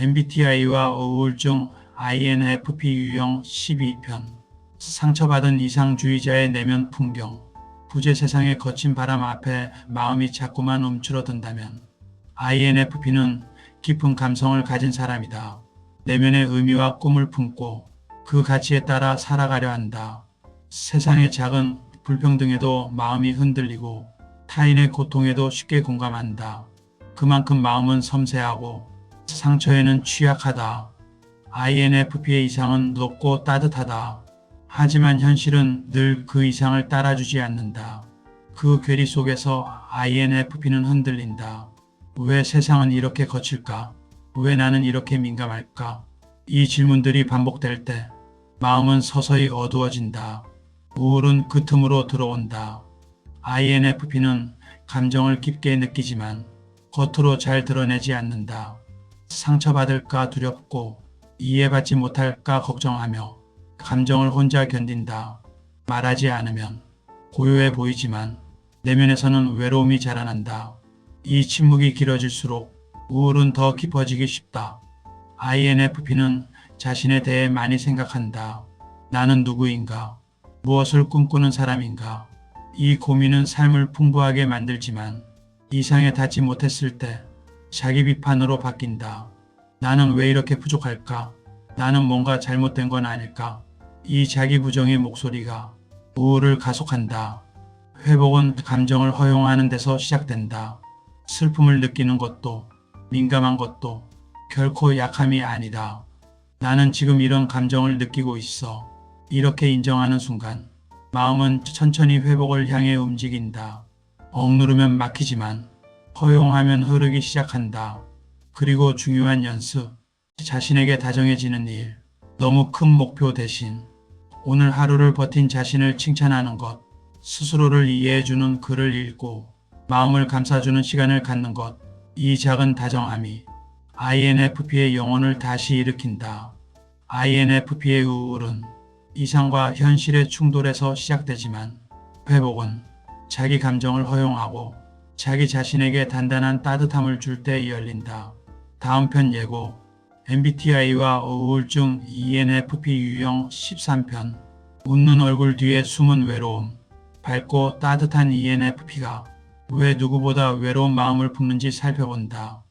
MBTI와 우울증 INFP 유형 12편 상처받은 이상주의자의 내면 풍경 부재 세상의 거친 바람 앞에 마음이 자꾸만 움츠러든다면 INFP는 깊은 감성을 가진 사람이다. 내면의 의미와 꿈을 품고 그 가치에 따라 살아가려 한다. 세상의 작은 불평등에도 마음이 흔들리고 타인의 고통에도 쉽게 공감한다. 그만큼 마음은 섬세하고 상처에는 취약하다. INFP의 이상은 높고 따뜻하다. 하지만 현실은 늘 그 이상을 따라주지 않는다. 그 괴리 속에서 INFP는 흔들린다. 왜 세상은 이렇게 거칠까? 왜 나는 이렇게 민감할까? 이 질문들이 반복될 때 마음은 서서히 어두워진다. 우울은 그 틈으로 들어온다. INFP는 감정을 깊게 느끼지만 겉으로 잘 드러내지 않는다. 상처받을까 두렵고 이해받지 못할까 걱정하며 감정을 혼자 견딘다. 말하지 않으면 고요해 보이지만 내면에서는 외로움이 자라난다. 이 침묵이 길어질수록 우울은 더 깊어지기 쉽다. INFP는 자신에 대해 많이 생각한다. 나는 누구인가? 무엇을 꿈꾸는 사람인가? 이 고민은 삶을 풍부하게 만들지만 이상에 닿지 못했을 때 자기 비판으로 바뀐다. 나는 왜 이렇게 부족할까? 나는 뭔가 잘못된 건 아닐까? 이 자기 부정의 목소리가 우울을 가속한다. 회복은 감정을 허용하는 데서 시작된다. 슬픔을 느끼는 것도 민감한 것도 결코 약함이 아니다. 나는 지금 이런 감정을 느끼고 있어. 이렇게 인정하는 순간 마음은 천천히 회복을 향해 움직인다. 억누르면 막히지만 허용하면 흐르기 시작한다. 그리고 중요한 연습, 자신에게 다정해지는 일, 너무 큰 목표 대신 오늘 하루를 버틴 자신을 칭찬하는 것, 스스로를 이해해주는 글을 읽고 마음을 감싸주는 시간을 갖는 것, 이 작은 다정함이 INFP의 영혼을 다시 일으킨다. INFP의 우울은 이상과 현실의 충돌에서 시작되지만 회복은 자기 감정을 허용하고 자기 자신에게 단단한 따뜻함을 줄 때 열린다. 다음 편 예고 MBTI와 우울증 ENFP 유형 13편 웃는 얼굴 뒤에 숨은 외로움 밝고 따뜻한 ENFP가 왜 누구보다 외로운 마음을 품는지 살펴본다.